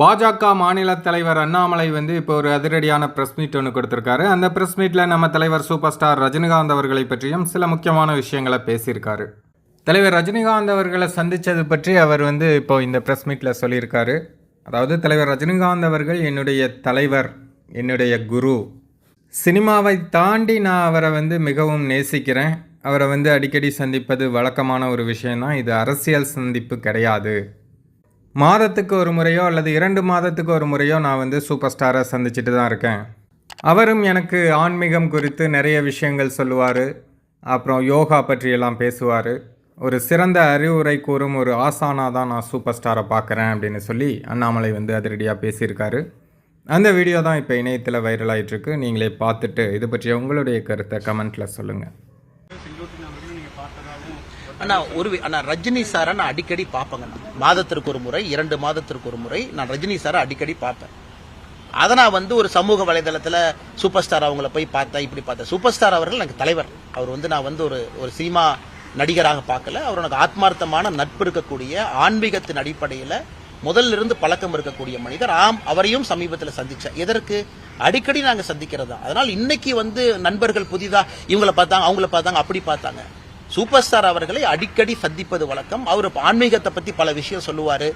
பாஜக மாநில தலைவர் அண்ணாமலை வந்து இப்போ ஒரு அதிரடியான ப்ரெஸ் மீட் ஒன்று கொடுத்துருக்காரு. அந்த ப்ரெஸ் மீட்டில் நம்ம தலைவர் சூப்பர் ஸ்டார் ரஜினிகாந்த் அவர்களை பற்றியும் சில முக்கியமான விஷயங்களை பேசியிருக்காரு. தலைவர் ரஜினிகாந்த் அவர்களை சந்தித்தது பற்றி அவர் வந்து இப்போ இந்த ப்ரெஸ் மீட்டில் சொல்லியிருக்காரு. அதாவது தலைவர் ரஜினிகாந்த் அவர்கள் என்னுடைய தலைவர் என்னுடைய குரு. சினிமாவை தாண்டி நான் அவரை வந்து மிகவும் நேசிக்கிறேன். அவரை வந்து அடிக்கடி சந்திப்பது வழக்கமான ஒரு விஷயந்தான் இது அரசியல் சந்திப்பு கிடையாது. மாதத்துக்கு ஒரு முறையோ அல்லது இரண்டு மாதத்துக்கு ஒரு முறையோ நான் வந்து சூப்பர் ஸ்டாரை சந்திச்சுட்டு தான் இருக்கேன். அவரும் எனக்கு ஆன்மீகம் குறித்து நிறைய விஷயங்கள் சொல்லுவார். அப்புறம் யோகா பற்றியெல்லாம் பேசுவார். ஒரு சிறந்த அறிவுரை கூறும் ஒரு ஆசானாக தான் நான் சூப்பர் ஸ்டாரை பார்க்குறேன் அப்படின்னு சொல்லி அண்ணாமலை வந்து அதிரடியாக பேசியிருக்காரு. அந்த வீடியோ தான் இப்போ இணையத்தில் வைரல் ஆயிட்டிருக்கு நீங்களே பார்த்துட்டு இது பற்றிய உங்களுடைய கருத்தை கமெண்ட்டில் சொல்லுங்கள் அண்ணா ஒரு அண்ணா ரஜினி சாரை நான் அடிக்கடி பார்ப்பேங்க மாதத்திற்கு ஒரு முறை இரண்டு மாதத்திற்கு ஒரு முறை நான் ரஜினி சாரை அடிக்கடி பார்ப்பேன். அதை நான் வந்து ஒரு சமூக வலைதளத்தில் சூப்பர் ஸ்டார் அவங்கள போய் பார்த்தேன் இப்படி பார்த்தேன். சூப்பர் ஸ்டார் அவர்கள் எனக்கு தலைவர். அவர் வந்து நான் வந்து ஒரு ஒரு சினிமா நடிகராக பார்க்கல. அவர் எனக்கு ஆத்மார்த்தமான நட்பு இருக்கக்கூடிய ஆன்மீகத்தின் அடிப்படையில் முதல்ல இருந்து பழக்கம் இருக்கக்கூடிய மனிதர். ஆம் அவரையும் சமீபத்தில் சந்திச்சேன். எதற்கு? அடிக்கடி நாங்க சந்திக்கிறதா? அதனால் இன்னைக்கு வந்து நண்பர்கள் புதிதா இவங்கள பார்த்தாங்க அவங்கள பார்த்தாங்க அப்படி பார்த்தாங்க. சூப்பர் ஸ்டார் அவர்களை அடிக்கடி சந்திப்பது வழக்கம். அவர் ஆன்மீகத்தை பத்தி பல விஷயம் சொல்லுவார்.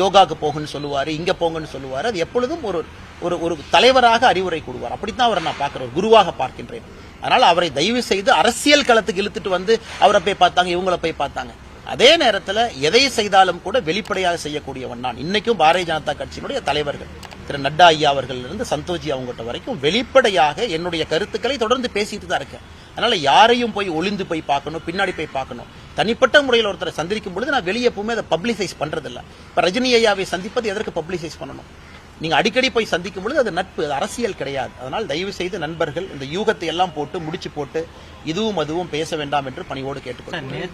யோகாக்கு போகுன்னு சொல்லுவார் இங்க போங்கன்னு சொல்லுவார். அது எப்பொழுதும் ஒரு ஒரு ஒரு தலைவராக அறிவுரை கூடுவார் அப்படித்தான் அவரை நான் பார்க்கிறேன் குருவாக பார்க்கின்றேன். அதனால் அவரை தயவு செய்து அரசியல் களத்துக்கு இழுத்துட்டு வந்து அவரை போய் பார்த்தாங்க இவங்கள போய் பார்த்தாங்க. அதே நேரத்தில் எதை செய்தாலும் கூட வெளிப்படையாக செய்யக்கூடியவன் நான். இன்னைக்கும் பாரதிய ஜனதா கட்சியினுடைய தலைவர்கள் திரு நட்டா ஐயா அவர்கள் இருந்து சந்தோஷி அவங்ககிட்ட வரைக்கும் வெளிப்படையாக என்னுடைய கருத்துக்களை தொடர்ந்து பேசிட்டு தான் இருக்கேன். அதனால யாரையும் போய் ஒளிந்து போய் பார்க்கணும் பின்னாடி போய் பார்க்கணும். தனிப்பட்ட முறையில் ஒருத்தரை சந்திக்கும் பொழுது நான் வெளியே எப்பவுமே அதை பப்ளிசைஸ் பண்றதில்ல. இப்போ ரஜினி ஐயாவை சந்திப்பது எதற்கு பப்ளிசைஸ் பண்ணணும்? நீங்க அடிக்கடி போய் சந்திக்கும் பொழுது அது நட்பு அது அரசியல் கிடையாது. அதனால் தயவு செய்து நண்பர்கள் இந்த யூகத்தை எல்லாம் போட்டு முடிச்சு போட்டு இதுவும் அதுவும் பேச வேண்டாம் என்று பணியோடு கேட்டுக்கொள்கிறேன்.